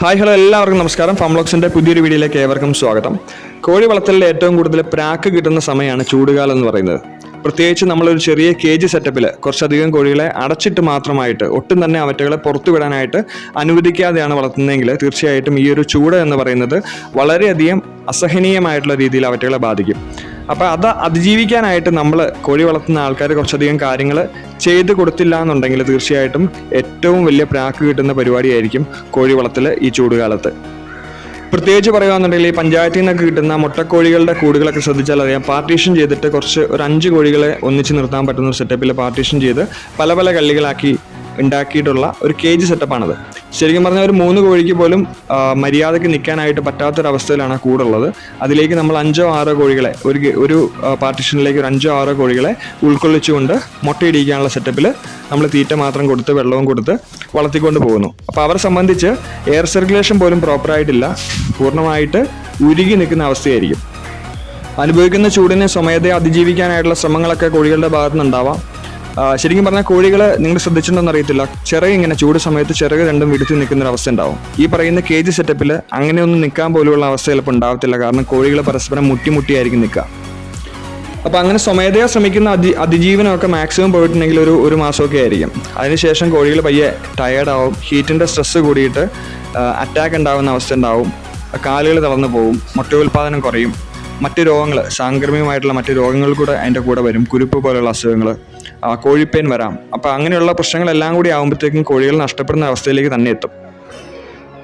Hi hello എല്ലാവർക്കും നമസ്കാരം. ഫംബ്ലോക്സിന്റെ പുതിയൊരു വീഡിയോയിലേക്ക് ഏവർക്കും സ്വാഗതം. കോഴി വളർത്തലിൽ ഏറ്റവും കൂടുതൽ പ്രാക്ക് കിട്ടുന്ന സമയമാണ് ചൂടുകാലം എന്ന് പറയുന്നത്. പ്രത്യേകിച്ച് നമ്മളൊരു ചെറിയ കേജ് സെറ്റപ്പിൽ കുറച്ചധികം കോഴികളെ അടച്ചിട്ട് മാത്രമായിട്ട് ഒട്ടും തന്നെ അവറ്റകളെ പുറത്തു വിടാനായിട്ട് അനുവദിക്കാതെയാണ് വളർത്തുന്നതെങ്കിൽ തീർച്ചയായിട്ടും ഈ ഒരു ചൂട് എന്ന് പറയുന്നത് വളരെയധികം അസഹനീയമായിട്ടുള്ള രീതിയിൽ അവറ്റകളെ ബാധിക്കും. അപ്പോൾ അത് അതിജീവിക്കാനായിട്ട് നമ്മൾ കോഴി വളർത്തുന്ന ആൾക്കാർ കുറച്ചധികം കാര്യങ്ങൾ ചെയ്ത് കൊടുത്തില്ല എന്നുണ്ടെങ്കിൽ തീർച്ചയായിട്ടും ഏറ്റവും വലിയ പ്രാക്ക് കിട്ടുന്ന പരിപാടിയായിരിക്കും കോഴി വളർത്തൽ ഈ ചൂടുകാലത്ത്. പ്രത്യേകിച്ച് പറയുകയാണെന്നുണ്ടെങ്കിൽ ഈ പഞ്ചായത്തിൽ നിന്നൊക്കെ കിട്ടുന്ന മുട്ടക്കോഴികളുടെ കൂടുകളൊക്കെ ശ്രദ്ധിച്ചാൽ അറിയാം. പാർട്ടീഷൻ ചെയ്തിട്ട് കുറച്ച് ഒരു അഞ്ച് കോഴികളെ ഒന്നിച്ച് നിർത്താൻ പറ്റുന്ന ഒരു സെറ്റപ്പിൽ പാർട്ടീഷൻ ചെയ്ത് പല പല കള്ളികളാക്കി ഉണ്ടാക്കിയിട്ടുള്ള ഒരു കേജ് സെറ്റപ്പാണത് ശരിക്കും പറഞ്ഞാൽ ഒരു മൂന്ന് കോഴിക്ക് പോലും മര്യാദയ്ക്ക് നിൽക്കാനായിട്ട് പറ്റാത്തൊരവസ്ഥയിലാണ് കൂടുള്ളത്. അതിലേക്ക് നമ്മൾ അഞ്ചോ ആറോ കോഴികളെ ഒരു ഒരു പാർട്ടീഷനിലേക്ക് ഒരു അഞ്ചോ ആറോ കോഴികളെ ഉൾക്കൊള്ളിച്ചുകൊണ്ട് മുട്ടയിടിക്കാനുള്ള സെറ്റപ്പിൽ നമ്മൾ തീറ്റ മാത്രം കൊടുത്ത് വെള്ളവും കൊടുത്ത് വളർത്തിക്കൊണ്ട് പോകുന്നു. അപ്പോൾ അവരെ സംബന്ധിച്ച് എയർ സർക്കുലേഷൻ പോലും പ്രോപ്പറായിട്ടില്ല പൂർണമായിട്ട് ഉരുകി നിൽക്കുന്ന അവസ്ഥയായിരിക്കും. അനുഭവിക്കുന്ന ചൂടിനെ സ്വമേധയെ അതിജീവിക്കാനായിട്ടുള്ള ശ്രമങ്ങളൊക്കെ കോഴികളുടെ ഭാഗത്തു നിന്നുണ്ടാവാം ആ, ശരിക്കും പറഞ്ഞാൽ കോഴികൾ നിങ്ങൾ ശ്രദ്ധിച്ചിട്ടുണ്ടെന്ന് അറിയത്തില്ല. ചിറക് ഇങ്ങനെ ചൂട് സമയത്ത് ചിറക് രണ്ടും വിടുത്തി നിൽക്കുന്ന ഒരു അവസ്ഥ ഉണ്ടാവും. ഈ പറയുന്ന കേജ് സെറ്റപ്പിൽ അങ്ങനെയൊന്നും നിൽക്കാൻ പോലുള്ള അവസ്ഥ ചിലപ്പോൾ ഉണ്ടാവത്തില്ല. കാരണം കോഴികൾ പരസ്പരം മുട്ടിമുട്ടിയായിരിക്കും നിൽക്കുക. അപ്പോൾ അങ്ങനെ സ്വമേധയാ ശ്രമിക്കുന്ന അതി അതിജീവനമൊക്കെ മാക്സിമം പോയിട്ടുണ്ടെങ്കിൽ ഒരു ഒരു മാസമൊക്കെ ആയിരിക്കും. അതിനുശേഷം കോഴികൾ പയ്യെ ടയേർഡാവും ഹീറ്റിന്റെ സ്ട്രെസ്സ് കൂടിയിട്ട് അറ്റാക്ക് ഉണ്ടാകുന്ന അവസ്ഥ ഉണ്ടാവും. കാലുകൾ തളർന്നു പോകും മുട്ട ഉൽപ്പാദനം കുറയും. മറ്റ് രോഗങ്ങൾ സാംക്രമികമായിട്ടുള്ള മറ്റ് രോഗങ്ങൾ കൂടെ അതിന്റെ കൂടെ വരും. കുരുപ്പ് പോലുള്ള അസുഖങ്ങൾ കോഴിപ്പേൻ വരാം. അപ്പോൾ അങ്ങനെയുള്ള പ്രശ്നങ്ങളെല്ലാം കൂടി ആകുമ്പോഴത്തേക്കും കോഴികൾ നഷ്ടപ്പെടുന്ന അവസ്ഥയിലേക്ക് തന്നെ എത്തും.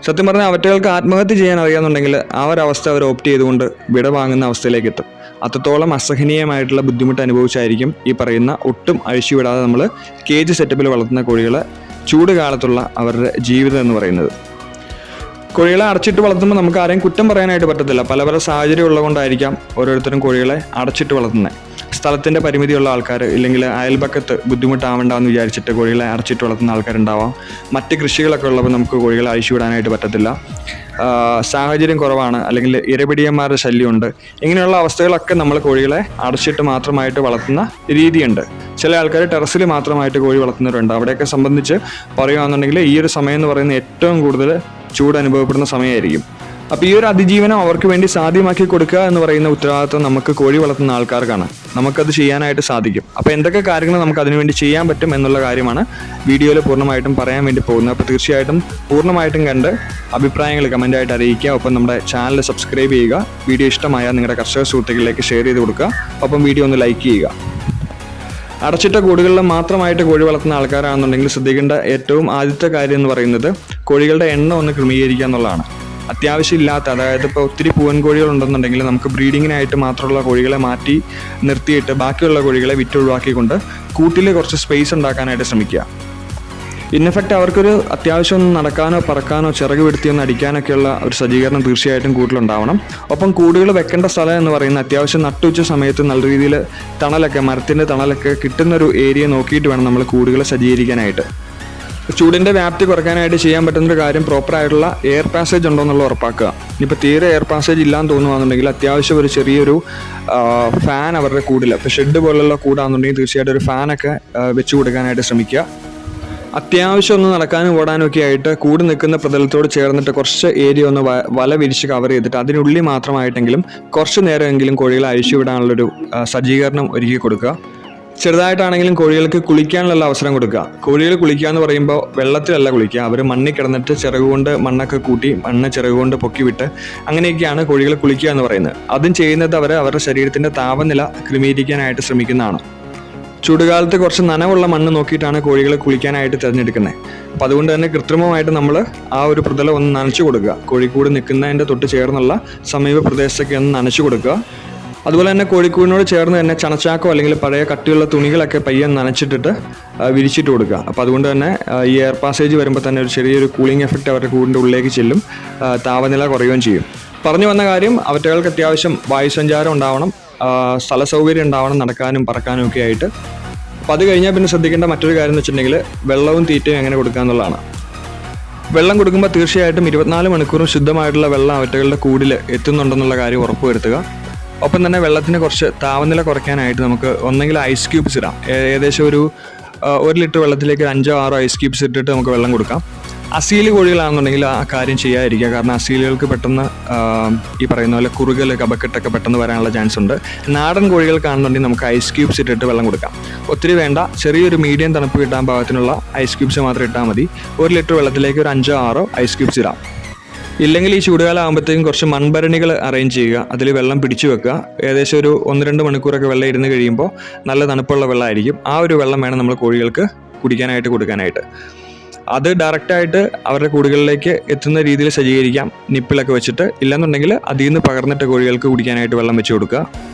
സത്യം പറഞ്ഞാൽ അവറ്റകൾക്ക് ആത്മഹത്യ ചെയ്യാൻ അറിയാമെന്നുണ്ടെങ്കിൽ ആ ഒരു അവസ്ഥ അവർ ഓപ്റ്റ് ചെയ്തുകൊണ്ട് വിട വാങ്ങുന്ന അവസ്ഥയിലേക്ക് എത്തും. അത്രത്തോളം അസഹനീയമായിട്ടുള്ള ബുദ്ധിമുട്ട് അനുഭവിച്ചായിരിക്കും ഈ പറയുന്ന ഒട്ടും അഴിച്ചുവിടാതെ നമ്മൾ കേജ് സെറ്റപ്പിൽ വളർത്തുന്ന കോഴികളെ ചൂട് കാലത്തുള്ള അവരുടെ ജീവിതം എന്ന് പറയുന്നത്. കോഴികളെ അടച്ചിട്ട് വളർത്തുമ്പോൾ നമുക്ക് ആരെയും കുറ്റം പറയാനായിട്ട് പറ്റത്തില്ല. പല പല സാഹചര്യം ഉള്ളതുകൊണ്ടായിരിക്കാം ഓരോരുത്തരും കോഴികളെ അടച്ചിട്ട് വളർത്തുന്നത്. സ്ഥലത്തിന്റെ പരിമിതിയുള്ള ആൾക്കാർ ഇല്ലെങ്കിൽ അയൽപക്കത്ത് ബുദ്ധിമുട്ടാവണ്ടെന്ന് വിചാരിച്ചിട്ട് കോഴികളെ അടച്ചിട്ട് വളർത്തുന്ന ആൾക്കാരുണ്ടാവാം. മറ്റ് കൃഷികളൊക്കെ ഉള്ളപ്പോൾ നമുക്ക് കോഴികളെ അഴിച്ചുവിടാനായിട്ട് പറ്റത്തില്ല. സാഹചര്യം കുറവാണ്. അല്ലെങ്കിൽ ഇരപിടിയന്മാരുടെ ശല്യമുണ്ട്. ഇങ്ങനെയുള്ള അവസ്ഥകളൊക്കെ നമ്മൾ കോഴികളെ അടച്ചിട്ട് മാത്രമായിട്ട് വളർത്തുന്ന രീതിയുണ്ട്. ചില ആൾക്കാർ ടെറസിൽ മാത്രമായിട്ട് കോഴി വളർത്തുന്നവരുണ്ട്. അവിടെയൊക്കെ സംബന്ധിച്ച് പറയുകയാണെന്നുണ്ടെങ്കിൽ ഈ ഒരു സമയം എന്ന് പറയുന്നത് ഏറ്റവും കൂടുതൽ ചൂട് അനുഭവപ്പെടുന്ന സമയമായിരിക്കും. അപ്പോൾ ഈ ഒരു അതിജീവനം അവർക്ക് വേണ്ടി സാധ്യമാക്കി കൊടുക്കുക എന്ന് പറയുന്ന ഉത്തരവാദിത്വം നമുക്ക് കോഴി വളർത്തുന്ന ആൾക്കാർക്കാണ്. നമുക്കത് ചെയ്യാനായിട്ട് സാധിക്കും. അപ്പോൾ എന്തൊക്കെ കാര്യങ്ങൾ നമുക്ക് അതിനുവേണ്ടി ചെയ്യാൻ പറ്റും എന്നുള്ള കാര്യമാണ് വീഡിയോയിൽ പൂർണമായിട്ടും പറയാൻ വേണ്ടി പോകുന്നത്. അപ്പോൾ തീർച്ചയായിട്ടും പൂർണമായിട്ടും കണ്ട് അഭിപ്രായങ്ങൾ കമന്റായിട്ട് അറിയിക്കുക. ഒപ്പം നമ്മുടെ ചാനൽ സബ്സ്ക്രൈബ് ചെയ്യുക. വീഡിയോ ഇഷ്ടമായാൽ നിങ്ങളുടെ കർഷക സുഹൃത്തുക്കളിലേക്ക് ഷെയർ ചെയ്ത് കൊടുക്കുക. ഒപ്പം വീഡിയോ ഒന്ന് ലൈക്ക് ചെയ്യുക. അടച്ചിട്ട കൂടുകളിൽ മാത്രമായിട്ട് കോഴി വളർത്തുന്ന ആൾക്കാരാണെന്നുണ്ടെങ്കിൽ ശ്രദ്ധിക്കേണ്ട ഏറ്റവും ആദ്യത്തെ കാര്യം എന്ന് പറയുന്നത് കോഴികളുടെ എണ്ണം ഒന്ന് ക്രമീകരിക്കുക എന്നുള്ളതാണ്. അത്യാവശ്യമില്ലാത്ത അതായത് ഇപ്പോൾ ഒത്തിരി പൂവൻ കോഴികൾ ഉണ്ടെന്നുണ്ടെങ്കിൽ നമുക്ക് ബ്രീഡിങ്ങിനായിട്ട് മാത്രമുള്ള കോഴികളെ മാറ്റി നിർത്തിയിട്ട് ബാക്കിയുള്ള കോഴികളെ വിറ്റൊഴിവാക്കിക്കൊണ്ട് കൂട്ടിൽ കുറച്ച് സ്പേസ് ഉണ്ടാക്കാനായിട്ട് ശ്രമിക്കുക. ഇൻ എഫക്റ്റ് അവർക്കൊരു അത്യാവശ്യം നടക്കാനോ പറക്കാനോ ചിറക് വിടുത്തി ഒന്ന് അടിക്കാനൊക്കെയുള്ള ഒരു സജ്ജീകരണം തീർച്ചയായിട്ടും കൂട്ടിലുണ്ടാവണം. ഒപ്പം കൂടുകൾ വെക്കേണ്ട സ്ഥലം എന്ന് പറയുന്ന അത്യാവശ്യം നട്ടുച്ച സമയത്ത് നല്ല രീതിയിൽ തണലൊക്കെ മരത്തിന്റെ തണലൊക്കെ കിട്ടുന്ന ഒരു ഏരിയ നോക്കിയിട്ട് വേണം നമ്മൾ കൂടുകൾ സജ്ജീകരിക്കാനായിട്ട്. ചൂടിന്റെ വ്യാപ്തി കുറയ്ക്കാനായിട്ട് ചെയ്യാൻ പറ്റുന്നൊരു കാര്യം പ്രോപ്പർ ആയിട്ടുള്ള എയർ പാസേജ് ഉണ്ടോ എന്നുള്ള ഉറപ്പാക്കുക. ഇനിയിപ്പോൾ തീരെ എയർ പാസേജ് ഇല്ലാന്ന് തോന്നുകയാണെന്നുണ്ടെങ്കിൽ അത്യാവശ്യം ഒരു ചെറിയൊരു ഫാൻ അവരുടെ കൂടില്ല ഇപ്പോൾ ഷെഡ് പോലുള്ള കൂടാണെന്നുണ്ടെങ്കിൽ തീർച്ചയായിട്ടും ഒരു ഫാനൊക്കെ വെച്ച് കൊടുക്കാനായിട്ട് ശ്രമിക്കുക. അത്യാവശ്യം ഒന്ന് നടക്കാനും ഓടാനും ഒക്കെ ആയിട്ട് കൂടി നിൽക്കുന്ന പ്രതലത്തോട് ചേർന്നിട്ട് കുറച്ച് ഏരിയ ഒന്ന് വല വിരിച്ച് കവർ ചെയ്തിട്ട് അതിനുള്ളിൽ മാത്രമായിട്ടെങ്കിലും കുറച്ച് നേരമെങ്കിലും കോഴികളെ അഴിച്ചു വിടാനുള്ളൊരു ആ, സജ്ജീകരണം ഒരുക്കി കൊടുക്കുക. ചെറുതായിട്ടാണെങ്കിലും കോഴികൾക്ക് കുളിക്കാനുള്ള അവസരം കൊടുക്കുക. കോഴികൾ കുളിക്കുക എന്ന് പറയുമ്പോൾ വെള്ളത്തിലല്ല കുളിക്കുക. അവർ മണ്ണിൽ കിടന്നിട്ട് ചിറകുകൊണ്ട് മണ്ണൊക്കെ കൂട്ടി മണ്ണ് ചിറകുകൊണ്ട് പൊക്കി വിട്ട് അങ്ങനെയൊക്കെയാണ് കോഴികൾ കുളിക്കുക എന്ന് പറയുന്നത്. അതും ചെയ്യുന്നത് അവർ അവരുടെ ശരീരത്തിന്റെ താപനില ക്രമീകരിക്കാനായിട്ട് ശ്രമിക്കുന്നതാണ്. ചൂടുകാലത്ത് കുറച്ച് നനവുള്ള മണ്ണ് നോക്കിയിട്ടാണ് കോഴികളെ കുളിക്കാനായിട്ട് തിരഞ്ഞെടുക്കുന്നത്. അപ്പോൾ അതുകൊണ്ട് തന്നെ കൃത്രിമമായിട്ട് നമ്മൾ ആ ഒരു പ്രതലം ഒന്ന് നനച്ചു കൊടുക്കുക. കോഴിക്കൂട് നിൽക്കുന്നതിന്റെ തൊട്ട് ചേർന്നുള്ള സമീപ പ്രദേശത്തൊക്കെ ഒന്ന് നനച്ചു കൊടുക്കുക. അതുപോലെ തന്നെ കോഴിക്കൂടിനോട് ചേർന്ന് തന്നെ ചണച്ചാക്കോ അല്ലെങ്കിൽ പഴയ കട്ടിയുള്ള തുണികളൊക്കെ പയ്യെ നനച്ചിട്ടിട്ട് വിരിച്ചിട്ട് കൊടുക്കുക. അപ്പോൾ അതുകൊണ്ട് തന്നെ ഈ എയർ പാസേജ് വരുമ്പോൾ തന്നെ ഒരു ചെറിയൊരു കൂളിംഗ് എഫക്റ്റ് അവരുടെ കൂടിന്റെ ഉള്ളിലേക്ക് ചെല്ലും താപനില കുറയുകയും ചെയ്യും. പറഞ്ഞു വന്ന കാര്യം അവറ്റകൾക്ക് അത്യാവശ്യം വായുസഞ്ചാരം ഉണ്ടാവണം. സ്ഥല സൗകര്യം ഉണ്ടാവണം നടക്കാനും പറക്കാനും ഒക്കെ ആയിട്ട്. അപ്പോൾ അത് കഴിഞ്ഞാൽ പിന്നെ ശ്രദ്ധിക്കേണ്ട മറ്റൊരു കാര്യം എന്ന് വെച്ചിട്ടുണ്ടെങ്കിൽ വെള്ളവും തീറ്റയും എങ്ങനെ കൊടുക്കുക എന്നുള്ളതാണ്. വെള്ളം കൊടുക്കുമ്പോൾ തീർച്ചയായിട്ടും ഇരുപത്തിനാല് മണിക്കൂറും ശുദ്ധമായിട്ടുള്ള വെള്ളം അവറ്റകളുടെ കൂടിൽ എത്തുന്നുണ്ടെന്നുള്ള കാര്യം ഉറപ്പുവരുത്തുക ഒപ്പം തന്നെ വെള്ളത്തിന് കുറച്ച് താപനില കുറയ്ക്കാനായിട്ട് നമുക്ക് ഒന്നെങ്കിൽ ഐസ് ക്യൂബ്സ് ഇടാം. ഏകദേശം ഒരു ഒരു ലിറ്റർ വെള്ളത്തിലേക്ക് അഞ്ചോ ആറോ ഐസ് ക്യൂബ്സ് ഇട്ടിട്ട് നമുക്ക് വെള്ളം കൊടുക്കാം. അസീൽ കോഴികളാണെന്നുണ്ടെങ്കിൽ ആ കാര്യം ചെയ്യാതിരിക്കുക. കാരണം അസീലുകൾക്ക് പെട്ടെന്ന് ഈ പറയുന്ന പോലെ കുറുകൽ കബക്കെട്ടൊക്കെ പെട്ടെന്ന് വരാനുള്ള ചാൻസ് ഉണ്ട്. നാടൻ കോഴികൾക്കാണെന്നുണ്ടെങ്കിൽ നമുക്ക് ഐസ് ക്യൂബ്സ് ഇട്ടിട്ട് വെള്ളം കൊടുക്കാം. ഒത്തിരി വേണ്ട. ചെറിയൊരു മീഡിയം തണുപ്പ് കിട്ടാൻ പാകത്തിനുള്ള ഐസ് ക്യൂബ്സ് മാത്രം ഇട്ടാൽ മതി. ഒരു ലിറ്റർ വെള്ളത്തിലേക്ക് ഒരു അഞ്ചോ ആറോ ഐസ് ക്യൂബ്സ് ഇടാം. ഇല്ലെങ്കിൽ ഈ ചൂടുകാലം ആകുമ്പോഴത്തേക്കും കുറച്ച് മൺഭരണികൾ അറേഞ്ച് ചെയ്യുക. അതിൽ വെള്ളം പിടിച്ചു വെക്കുക. ഏകദേശം ഒരു ഒന്ന് രണ്ട് മണിക്കൂറൊക്കെ വെള്ളം ഇരുന്ന് കഴിയുമ്പോൾ നല്ല തണുപ്പുള്ള വെള്ളമായിരിക്കും. ആ ഒരു വെള്ളം വേണം നമ്മൾ കോഴികൾക്ക് കുടിക്കാനായിട്ട് കൊടുക്കാനായിട്ട്. അത് ഡയറക്റ്റായിട്ട് അവരുടെ കൂടുകളിലേക്ക് എത്തുന്ന രീതിയിൽ സജ്ജീകരിക്കാം. നിപ്പിളൊക്കെ വെച്ചിട്ട്. ഇല്ലെന്നുണ്ടെങ്കിൽ അതിൽ നിന്ന് പകർന്നിട്ട് കോഴികൾക്ക് കുടിക്കാനായിട്ട് വെള്ളം വെച്ച് കൊടുക്കുക.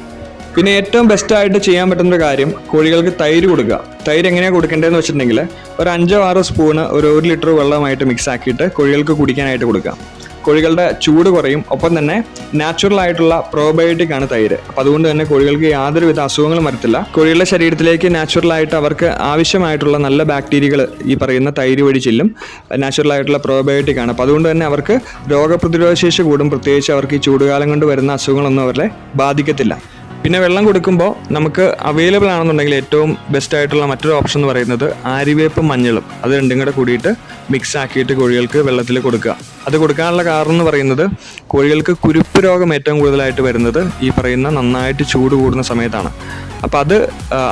പിന്നെ ഏറ്റവും ബെസ്റ്റ് ആയിട്ട് ചെയ്യാൻ പറ്റുന്ന ഒരു കാര്യം കോഴികൾക്ക് തൈര് കൊടുക്കുക. തൈര് എങ്ങനെയാണ് കൊടുക്കേണ്ടതെന്ന് വെച്ചിട്ടുണ്ടെങ്കിൽ ഒരു അഞ്ചോ ആറോ സ്പൂണ് ഒരു ഒരു ലിറ്റർ വെള്ളമായിട്ട് മിക്സ് ആക്കിയിട്ട് കോഴികൾക്ക് കുടിക്കാനായിട്ട് കൊടുക്കുക. കോഴികളുടെ ചൂട് കുറയും. ഒപ്പം തന്നെ നാച്ചുറൽ ആയിട്ടുള്ള പ്രോബയോട്ടിക് ആണ് തൈര്. അപ്പോൾ അതുകൊണ്ട് തന്നെ കോഴികൾക്ക് യാതൊരുവിധ അസുഖങ്ങളും വരത്തില്ല. കോഴികളുടെ ശരീരത്തിലേക്ക് നാച്ചുറൽ ആയിട്ട് അവർക്ക് ആവശ്യമായിട്ടുള്ള നല്ല ബാക്ടീരിയകൾ ഈ പറയുന്ന തൈര് വഴി ചെല്ലും. നാച്ചുറൽ ആയിട്ടുള്ള പ്രോബയോട്ടിക് ആണ്. അപ്പോൾ അതുകൊണ്ട് തന്നെ അവർക്ക് രോഗപ്രതിരോധ ശേഷി കൂടും. പ്രത്യേകിച്ച് അവർക്ക് ഈ ചൂടുകാലം കൊണ്ട് വരുന്ന അസുഖങ്ങളൊന്നും അവരെ ബാധിക്കത്തില്ല. പിന്നെ വെള്ളം കൊടുക്കുമ്പോൾ നമുക്ക് അവൈലബിൾ ആണെന്നുണ്ടെങ്കിൽ ഏറ്റവും ബെസ്റ്റ് ആയിട്ടുള്ള മറ്റൊരു ഓപ്ഷൻ എന്ന് പറയുന്നത് ആരിവേപ്പ് മഞ്ഞളും. അത് രണ്ടും കൂടെ കൂടിയിട്ട് മിക്സ് ആക്കിയിട്ട് കോഴികൾക്ക് വെള്ളത്തിൽ കൊടുക്കുക. അത് കൊടുക്കാനുള്ള കാരണം എന്ന് പറയുന്നത് കോഴികൾക്ക് കുരുപ്പ് രോഗം ഏറ്റവും കൂടുതലായിട്ട് വരുന്നത് ഈ പറയുന്ന നന്നായിട്ട് ചൂട് കൂടുന്ന സമയത്താണ്. അപ്പോൾ അത്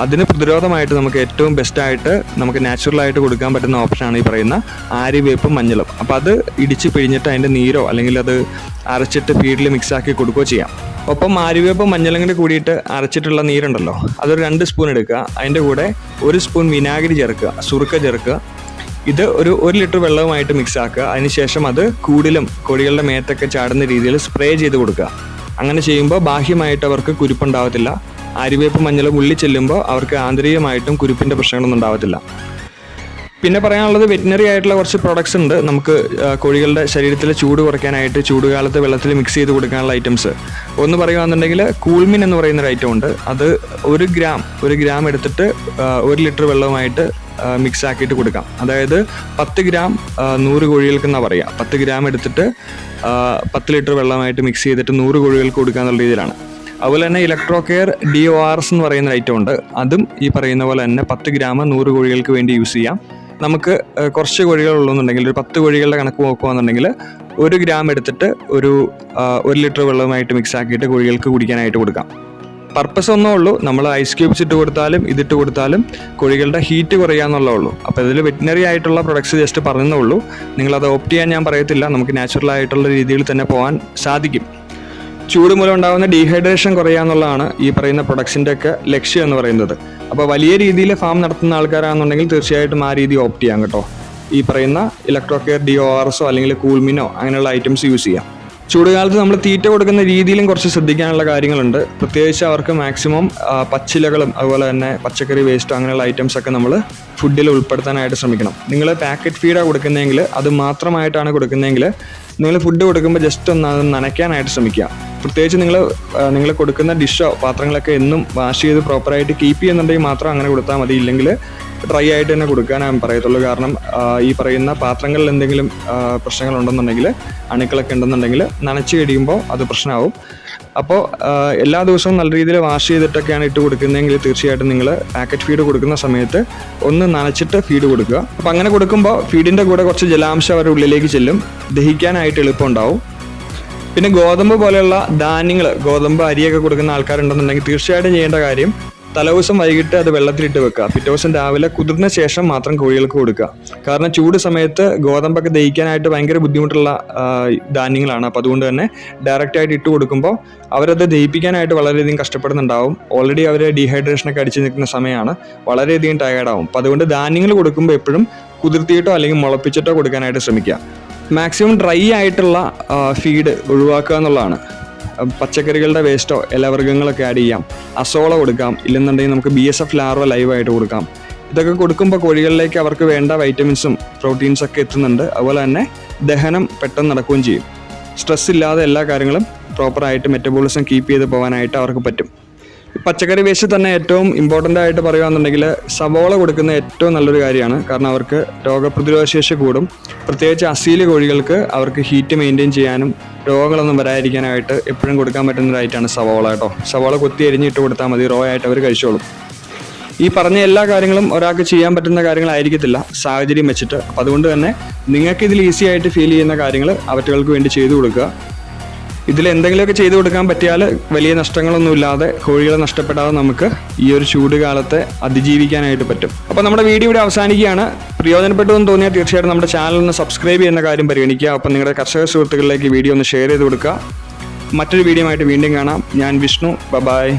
അതിന് പ്രതിരോധമായിട്ട് നമുക്ക് ഏറ്റവും ബെസ്റ്റ് ആയിട്ട് നമുക്ക് നാച്ചുറലായിട്ട് കൊടുക്കാൻ പറ്റുന്ന ഓപ്ഷനാണ് ഈ പറയുന്ന ആരിവേപ്പും മഞ്ഞളും. അപ്പോൾ അത് ഇടിച്ച് പിഴിഞ്ഞിട്ട് അതിന്റെ നീരോ അല്ലെങ്കിൽ അത് അരച്ചിട്ട് ഫീഡിൽ മിക്സ് ആക്കി കൊടുക്കുകയോ ചെയ്യാം. ഒപ്പം ആര്യവേപ്പും മഞ്ഞളും കൂടി കൂടിയിട്ട് അരച്ചിട്ടുള്ള നീരുണ്ടല്ലോ. അതൊരു രണ്ട് സ്പൂൺ എടുക്കുക. അതിന്റെ കൂടെ ഒരു സ്പൂൺ വിനാഗിരി ചേർക്കുക സുറുക്ക ചേർക്കുക. ഇത് ഒരു ഒരു ലിറ്റർ വെള്ളവുമായിട്ട് മിക്സ് ആക്കുക. അതിനുശേഷം അത് കൂടുതലും കോഴികളുടെ മേത്തൊക്കെ ചാടുന്ന രീതിയിൽ സ്പ്രേ ചെയ്ത് കൊടുക്കുക. അങ്ങനെ ചെയ്യുമ്പോൾ ബാഹ്യമായിട്ട് അവർക്ക് കുരുപ്പുണ്ടാവത്തില്ല. ആര്യവേപ്പ് മഞ്ഞളും ഉള്ളി ചെല്ലുമ്പോൾ അവർക്ക് ആന്തരികമായിട്ടും കുരുപ്പിന്റെ പ്രശ്നങ്ങളൊന്നും ഉണ്ടാവത്തില്ല. പിന്നെ പറയാനുള്ളത് വെറ്റിനറി ആയിട്ടുള്ള കുറച്ച് പ്രൊഡക്ട്സ് ഉണ്ട്. നമുക്ക് കോഴികളുടെ ശരീരത്തിലെ ചൂട് കുറയ്ക്കാനായിട്ട് ചൂടുകാലത്ത് വെള്ളത്തിൽ മിക്സ് ചെയ്ത് കൊടുക്കാനുള്ള ഐറ്റംസ് ഒന്ന് പറയുകയാണെന്നുണ്ടെങ്കിൽ കൂൾമിൻ എന്ന് പറയുന്ന ഒരു ഐറ്റം ഉണ്ട്. അത് ഒരു ഗ്രാം ഒരു ഗ്രാം എടുത്തിട്ട് ഒരു ലിറ്റർ വെള്ളവുമായിട്ട് മിക്സ് ആക്കിയിട്ട് കൊടുക്കാം. അതായത് പത്ത് ഗ്രാം നൂറ് കോഴികൾക്ക് എന്നാ പറയുക പത്ത് ഗ്രാം എടുത്തിട്ട് പത്ത് ലിറ്റർ വെള്ളമായിട്ട് മിക്സ് ചെയ്തിട്ട് നൂറ് കോഴികൾക്ക് കൊടുക്കാന്നുള്ള രീതിയിലാണ്. അതുപോലെ തന്നെ electro care D O R S എന്ന് പറയുന്ന ഐറ്റം ഉണ്ട്. അതും ഈ പറയുന്ന പോലെ തന്നെ പത്ത് ഗ്രാം നൂറ് കോഴികൾക്ക് വേണ്ടി യൂസ് ചെയ്യാം. നമുക്ക് കുറച്ച് കോഴികൾ ഉള്ളൂന്നുണ്ടെങ്കിൽ ഒരു പത്ത് കോഴികളുടെ കണക്ക് നോക്കുകയാണെന്നുണ്ടെങ്കിൽ ഒരു ഗ്രാം എടുത്തിട്ട് ഒരു ഒരു ലിറ്റർ വെള്ളവുമായിട്ട് മിക്സ് ആക്കിയിട്ട് കോഴികൾക്ക് കുടിക്കാനായിട്ട് കൊടുക്കാം. പർപ്പസ് ഒന്നേ ഉള്ളൂ നമ്മൾ ഐസ് ക്യൂബ്സ് ഇട്ട് കൊടുത്താലും ഇതിട്ട് കൊടുത്താലും കോഴികളുടെ ഹീറ്റ് കുറയാന്നുള്ളേ ഉള്ളൂ. അപ്പോൾ ഇതിൽ വെറ്റിനറി ആയിട്ടുള്ള പ്രൊഡക്ട്സ് ജസ്റ്റ് പറഞ്ഞതേ ഉള്ളൂ. നിങ്ങളത് ഓപ്റ്റ് ചെയ്യാൻ ഞാൻ പറയത്തില്ല. നമുക്ക് നാച്ചുറൽ ആയിട്ടുള്ള രീതിയിൽ തന്നെ പോകാൻ സാധിക്കും. ചൂട് മൂലം ഉണ്ടാകുന്ന ഡീഹൈഡ്രേഷൻ കുറയുക എന്നുള്ളതാണ് ഈ പറയുന്ന പ്രൊഡക്ട്സിന്റെ ഒക്കെ ലക്ഷ്യം എന്ന് പറയുന്നത്. അപ്പോൾ വലിയ രീതിയിൽ ഫാം നടത്തുന്ന ആൾക്കാരാണെന്നുണ്ടെങ്കിൽ തീർച്ചയായിട്ടും ആ രീതി ഓപ്റ്റ് ചെയ്യാം കേട്ടോ. ഈ പറയുന്ന electro care D O R എസോ അല്ലെങ്കിൽ കൂൾമിനോ അങ്ങനെയുള്ള ഐറ്റംസ് യൂസ് ചെയ്യാം. ചൂടുകാലത്ത് നമ്മൾ തീറ്റ കൊടുക്കുന്ന രീതിയിലും കുറച്ച് ശ്രദ്ധിക്കാനുള്ള കാര്യങ്ങളുണ്ട്. പ്രത്യേകിച്ച് അവർക്ക് മാക്സിമം പച്ചിലകളും അതുപോലെ തന്നെ പച്ചക്കറി വേസ്റ്റ് അങ്ങനെയുള്ള ഐറ്റംസ് ഒക്കെ നമ്മൾ ഫുഡിൽ ഉൾപ്പെടുത്താനായിട്ട് ശ്രമിക്കണം. നിങ്ങൾ പാക്കറ്റ് ഫീഡാണ് കൊടുക്കുന്നതെങ്കിൽ അത് മാത്രമായിട്ടാണ് കൊടുക്കുന്നതെങ്കിൽ നിങ്ങൾ ഫുഡ് കൊടുക്കുമ്പോൾ ജസ്റ്റ് ഒന്ന് അത് നനയ്ക്കാനായിട്ട് ശ്രമിക്കുക. പ്രത്യേകിച്ച് നിങ്ങൾ നിങ്ങൾ കൊടുക്കുന്ന ഡിഷോ പാത്രങ്ങളൊക്കെ എന്നും വാഷ് ചെയ്ത് പ്രോപ്പറായിട്ട് കീപ്പ് ചെയ്യുന്നുണ്ടെങ്കിൽ മാത്രം അങ്ങനെ കൊടുത്താൽ മതി. ഇല്ലെങ്കിൽ ഡ്രൈ ആയിട്ട് തന്നെ കൊടുക്കാൻ ഞാൻ പറയത്തുള്ളൂ. കാരണം ഈ പറയുന്ന പാത്രങ്ങളിൽ എന്തെങ്കിലും പ്രശ്നങ്ങൾ പ്രശ്നങ്ങളുണ്ടെന്നുണ്ടെങ്കിൽ അണുക്കളൊക്കെ ഉണ്ടെന്നുണ്ടെങ്കിൽ നനച്ച് കഴിയുമ്പോൾ അത് പ്രശ്നമാവും. അപ്പോൾ എല്ലാ ദിവസവും നല്ല രീതിയിൽ വാഷ് ചെയ്തിട്ടൊക്കെയാണ് ഇട്ട് കൊടുക്കുന്നതെങ്കിൽ തീർച്ചയായിട്ടും നിങ്ങൾ പാക്കറ്റ് ഫീഡ് കൊടുക്കുന്ന സമയത്ത് ഒന്ന് നനച്ചിട്ട് ഫീഡ് കൊടുക്കുക. അപ്പോൾ അങ്ങനെ കൊടുക്കുമ്പോൾ ഫീഡിന്റെ കൂടെ കുറച്ച് ജലാംശം അവരുടെ ഉള്ളിലേക്ക് ചെല്ലും. ദഹിക്കാനായിട്ട് എളുപ്പമുണ്ടാവും പിന്നെ ഗോതമ്പ് പോലെയുള്ള ധാന്യങ്ങൾ ഗോതമ്പ് അരിയൊക്കെ കൊടുക്കുന്ന ആൾക്കാരുണ്ടെന്നുണ്ടെങ്കിൽ തീർച്ചയായിട്ടും ചെയ്യേണ്ട കാര്യം തലേദിവസം വൈകിട്ട് അത് വെള്ളത്തിലിട്ട് വെക്കുക. പിറ്റേ ദിവസം രാവിലെ കുതിർന്ന ശേഷം മാത്രം കോഴികൾക്ക് കൊടുക്കുക. കാരണം ചൂട് സമയത്ത് ഗോതമ്പൊക്കെ ദഹിക്കാനായിട്ട് ഭയങ്കര ബുദ്ധിമുട്ടുള്ള ധാന്യങ്ങളാണ്. അപ്പോൾ അതുകൊണ്ട് തന്നെ ഡയറക്റ്റ് ആയിട്ട് ഇട്ട് കൊടുക്കുമ്പോൾ അവരത് ദഹിപ്പിക്കാനായിട്ട് വളരെയധികം കഷ്ടപ്പെടുന്നുണ്ടാവും. ഓൾറെഡി അവർ ഡീഹൈഡ്രേഷനൊക്കെ അടിച്ചു നിൽക്കുന്ന സമയമാണ്. വളരെയധികം ടയേർഡാവും അപ്പോൾ അതുകൊണ്ട് ധാന്യങ്ങൾ കൊടുക്കുമ്പോൾ എപ്പോഴും കുതിർത്തിയിട്ടോ അല്ലെങ്കിൽ മുളപ്പിച്ചിട്ടോ കൊടുക്കാനായിട്ട് ശ്രമിക്കുക. മാക്സിമം ഡ്രൈ ആയിട്ടുള്ള ഫീഡ് ഒഴിവാക്കുക എന്നുള്ളതാണ്. പച്ചക്കറികളുടെ വേസ്റ്റോ ഇലവർഗങ്ങളൊക്കെ ആഡ് ചെയ്യാം. അസോള കൊടുക്കാം. ഇല്ലെന്നുണ്ടെങ്കിൽ നമുക്ക് ബി എസ് എഫ് ലാർവ ലൈവായിട്ട് കൊടുക്കാം. ഇതൊക്കെ കൊടുക്കുമ്പോൾ കോഴികളിലേക്ക് അവർക്ക് വേണ്ട വൈറ്റമിൻസും പ്രോട്ടീൻസും ഒക്കെ എത്തുന്നുണ്ട്. അതുപോലെ തന്നെ ദഹനം പെട്ടെന്ന് നടക്കുകയും ചെയ്യും. സ്ട്രെസ് ഇല്ലാതെ എല്ലാ കാര്യങ്ങളും പ്രോപ്പറായിട്ട് മെറ്റബോളിസം കീപ്പ് ചെയ്ത് പോകാനായിട്ട് അവർക്ക് പറ്റും. പച്ചക്കറി വേസ്റ്റ് തന്നെ ഏറ്റവും ഇമ്പോർട്ടന്റ് ആയിട്ട് പറയുകയാണെന്നുണ്ടെങ്കിൽ സവോള കൊടുക്കുന്ന ഏറ്റവും നല്ലൊരു കാര്യമാണ്. കാരണം അവർക്ക് രോഗപ്രതിരോധ ശേഷി കൂടും. പ്രത്യേകിച്ച് അസീൽ കോഴികൾക്ക് അവർക്ക് ഹീറ്റ് മെയിന്റെയിൻ ചെയ്യാനും രോഗങ്ങളൊന്നും വരാതിരിക്കാനായിട്ട് എപ്പോഴും കൊടുക്കാൻ പറ്റുന്ന ഒരു ഐറ്റമാണ് സവോള കേട്ടോ സവോള കൊത്തി എരിഞ്ഞിട്ട് കൊടുത്താൽ മതി റോ ആയിട്ട് അവർ കഴിച്ചോളും. ഈ പറഞ്ഞ എല്ലാ കാര്യങ്ങളും ഒരാൾക്ക് ചെയ്യാൻ പറ്റുന്ന കാര്യങ്ങളായിരിക്കത്തില്ല സാഹചര്യം വെച്ചിട്ട്. അതുകൊണ്ട് തന്നെ നിങ്ങൾക്ക് ഇതിൽ ഈസി ആയിട്ട് ഫീൽ ചെയ്യുന്ന കാര്യങ്ങൾ അവറ്റകൾക്ക് വേണ്ടി ചെയ്തു കൊടുക്കുക. ഇതിൽ എന്തെങ്കിലുമൊക്കെ ചെയ്തു കൊടുക്കാൻ പറ്റിയാൽ വലിയ നഷ്ടങ്ങളൊന്നും ഇല്ലാതെ കോഴികളെ നഷ്ടപ്പെടാതെ നമുക്ക് ഈ ഒരു ചൂട് കാലത്തെ അതിജീവിക്കാനായിട്ട് പറ്റും. അപ്പോൾ നമ്മുടെ വീഡിയോ ഇവിടെ അവസാനിക്കുകയാണ്. പ്രയോജനപ്പെട്ടു എന്ന് തോന്നിയാൽ തീർച്ചയായിട്ടും നമ്മുടെ ചാനൽ ഒന്ന് സബ്സ്ക്രൈബ് ചെയ്യുന്ന കാര്യം പരിഗണിക്കുക. അപ്പം നിങ്ങളുടെ കർഷക സുഹൃത്തുക്കളിലേക്ക് വീഡിയോ ഒന്ന് ഷെയർ ചെയ്ത് കൊടുക്കുക. മറ്റൊരു വീഡിയോ ആയിട്ട് വീണ്ടും കാണാം. ഞാൻ വിഷ്ണു. ബബായ്